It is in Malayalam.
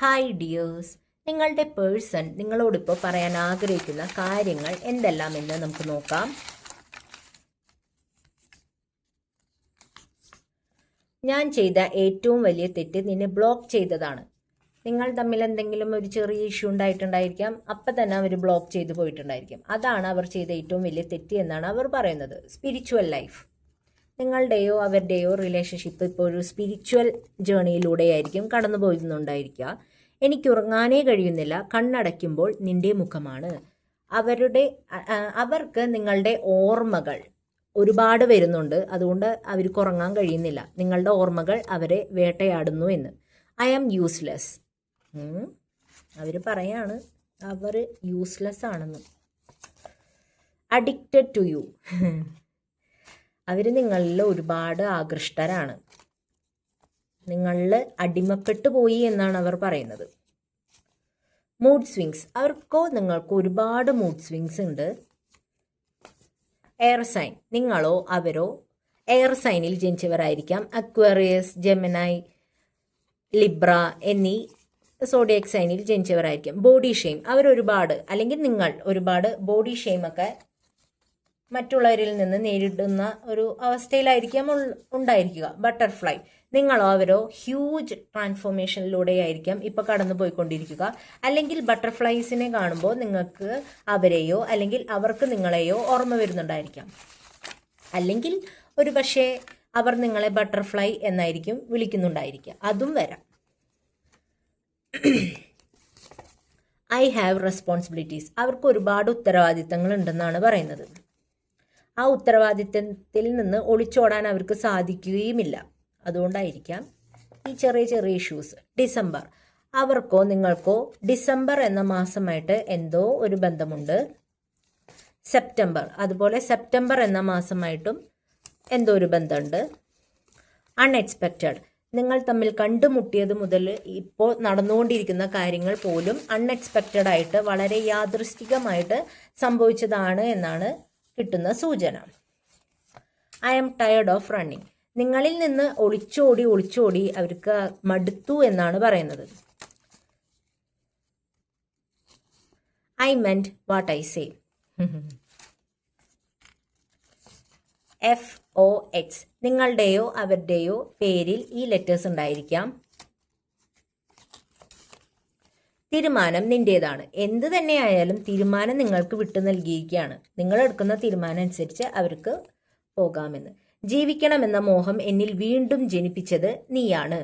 ഹായ് ഡിയേഴ്സ് നിങ്ങളുടെ പേഴ്സൺ നിങ്ങളോടിപ്പോൾ പറയാൻ ആഗ്രഹിക്കുന്ന കാര്യങ്ങൾ എന്തെല്ലാം എന്ന് നമുക്ക് നോക്കാം. ഞാൻ ചെയ്ത ഏറ്റവും വലിയ തെറ്റ് നിന്നെ ബ്ലോക്ക് ചെയ്തതാണ്. നിങ്ങൾ തമ്മിൽ എന്തെങ്കിലും ഒരു ചെറിയ ഇഷ്യൂ ഉണ്ടായിട്ടുണ്ടായിരിക്കാം. അപ്പം തന്നെ അവർ ബ്ലോക്ക് ചെയ്തു പോയിട്ടുണ്ടായിരിക്കും. അതാണ് അവർ ചെയ്ത ഏറ്റവും വലിയ തെറ്റ് എന്നാണ് അവർ പറയുന്നത്. സ്പിരിച്വൽ ലൈഫ് നിങ്ങളുടെയോ അവരുടെയോ റിലേഷൻഷിപ്പ് ഇപ്പോൾ ഒരു സ്പിരിച്വൽ ജേണിയിലൂടെയായിരിക്കും കടന്നു പോയിരുന്നുണ്ടായിരിക്കുക എനിക്ക് ഉറങ്ങാനേ കഴിയുന്നില്ല. കണ്ണടയ്ക്കുമ്പോൾ നിന്റെ മുഖമാണ്. അവരുടെ അവർക്ക് നിങ്ങളുടെ ഓർമ്മകൾ ഒരുപാട് വരുന്നുണ്ട്. അതുകൊണ്ട് അവർക്ക് ഉറങ്ങാൻ കഴിയുന്നില്ല. നിങ്ങളുടെ ഓർമ്മകൾ അവരെ വേട്ടയാടുന്നു എന്ന്. ഐ ആം യൂസ്ലെസ് അവർ പറയാണ് അവർ യൂസ്ലെസ് ആണെന്ന്. അഡിക്റ്റഡ് ടു യു അവർ നിങ്ങളിൽ ഒരുപാട് ആകൃഷ്ടരാണ്. നിങ്ങളിൽ അടിമപ്പെട്ടു പോയി എന്നാണ് അവർ പറയുന്നത്. മൂഡ് സ്വിങ്സ് അവർക്കോ നിങ്ങൾക്ക് ഒരുപാട് മൂഡ് സ്വിങ്സ് ഉണ്ട്. എയർ സൈൻ നിങ്ങളോ അവരോ എയർ സൈനിൽ ജനിച്ചവരായിരിക്കാം. അക്വേറിയസ് ജെമിനായി ലിബ്ര എന്നീ സോഡിയക് സൈനിൽ ജനിച്ചവരായിരിക്കും. ബോഡി ഷെയിം അവരൊരുപാട് അല്ലെങ്കിൽ നിങ്ങൾ ഒരുപാട് ബോഡി ഷെയിം ഒക്കെ മറ്റുള്ളവരിൽ നിന്ന് നേരിടുന്ന ഒരു അവസ്ഥയിലായിരിക്കാം ഉണ്ടായിരിക്കുക. ബട്ടർഫ്ലൈ നിങ്ങളോ അവരോ ഹ്യൂജ് ട്രാൻസ്ഫോർമേഷനിലൂടെയായിരിക്കാം ഇപ്പോൾ കടന്നു പോയിക്കൊണ്ടിരിക്കുക അല്ലെങ്കിൽ ബട്ടർഫ്ലൈസിനെ കാണുമ്പോൾ നിങ്ങൾക്ക് അവരെയോ അല്ലെങ്കിൽ അവർക്ക് നിങ്ങളെയോ ഓർമ്മ വരുന്നുണ്ടായിരിക്കാം. അല്ലെങ്കിൽ ഒരു പക്ഷേ അവർ നിങ്ങളെ ബട്ടർഫ്ലൈ എന്നായിരിക്കും വിളിക്കുന്നുണ്ടായിരിക്കുക അതും വരാം. ഐ ഹാവ് റെസ്പോൺസിബിലിറ്റീസ് അവർക്ക് ഒരുപാട് ഉത്തരവാദിത്തങ്ങൾ ഉണ്ടെന്നാണ് പറയുന്നത്. ആ ഉത്തരവാദിത്തത്തിൽ നിന്ന് ഒളിച്ചോടാൻ അവർക്ക് സാധിക്കുകയുമില്ല. അതുകൊണ്ടായിരിക്കാം ഈ ചെറിയ ചെറിയ ഇഷ്യൂസ് ഡിസംബർ അവർക്കോ നിങ്ങൾക്കോ ഡിസംബർ എന്ന മാസമായിട്ട് എന്തോ ഒരു ബന്ധമുണ്ട്. സെപ്റ്റംബർ അതുപോലെ സെപ്റ്റംബർ എന്ന മാസമായിട്ടും എന്തോ ഒരു ബന്ധമുണ്ട്. അൺഎക്സ്പെക്റ്റഡ് നിങ്ങൾ തമ്മിൽ കണ്ടുമുട്ടിയത് മുതൽ ഇപ്പോൾ നടന്നുകൊണ്ടിരിക്കുന്ന കാര്യങ്ങൾ പോലും അൺഎക്സ്പെക്റ്റഡ് ആയിട്ട് വളരെ യാദൃശ്ചികമായിട്ട് സംഭവിച്ചതാണ് എന്നാണ് കിട്ടുന്ന സൂചന. I am tired of running നിങ്ങളിൽ നിന്ന് ഒളിച്ചോടി ഒളിച്ചോടി അവർക്ക് മടുത്തു എന്നാണ് പറയുന്നത്. I meant what I say F O X നിങ്ങളുടെയോ അവരുടെയോ പേരിൽ ഈ ലെറ്റേഴ്സ് ഉണ്ടായിരിക്കാം. തീരുമാനം നിന്റേതാണ്. എന്ത് തന്നെയായാലും തീരുമാനം നിങ്ങൾക്ക് വിട്ടു നൽകിയിരിക്കുകയാണ്. നിങ്ങൾ എടുക്കുന്ന തീരുമാനം അനുസരിച്ച് അവർക്ക് പോകാമെന്ന്. ജീവിക്കണമെന്ന മോഹം എന്നിൽ വീണ്ടും ജനിപ്പിച്ചത് നീയാണ്.